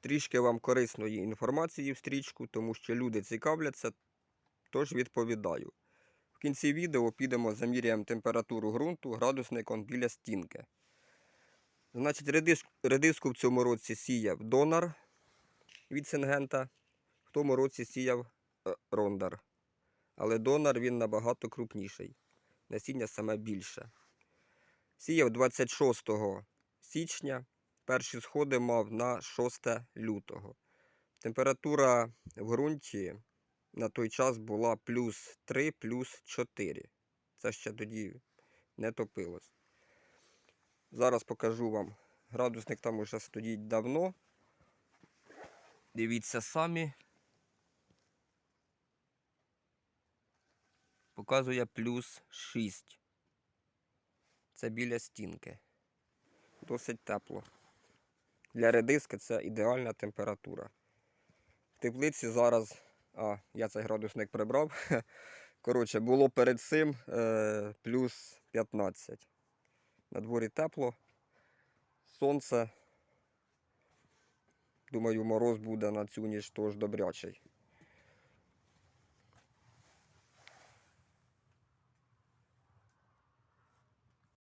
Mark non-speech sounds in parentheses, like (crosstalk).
трішки вам корисної інформації в стрічку, тому що люди цікавляться, тож відповідаю. В кінці відео підемо заміряємо температуру ґрунту градусником біля стінки. Значить, редис- редиску в цьому році сіяв донор від Сингента, в тому році сіяв е, рондар. Але донор він набагато крупніший. Насіння саме більше. Сіяв 26 січня. Перші сходи мав на 6 лютого. Температура в ґрунті на той час була плюс 3, плюс 4. Це ще тоді не топилось. Зараз покажу вам. Градусник там уже стоїть давно. Дивіться самі. Показує плюс 6. Це біля стінки. Досить тепло. Для редиски це ідеальна температура. В теплиці зараз. А, я цей градусник прибрав. (laughs) Коротше, було перед цим е, плюс 15. На дворі тепло. Сонце. Думаю, мороз буде на цю ніч теж добрячий.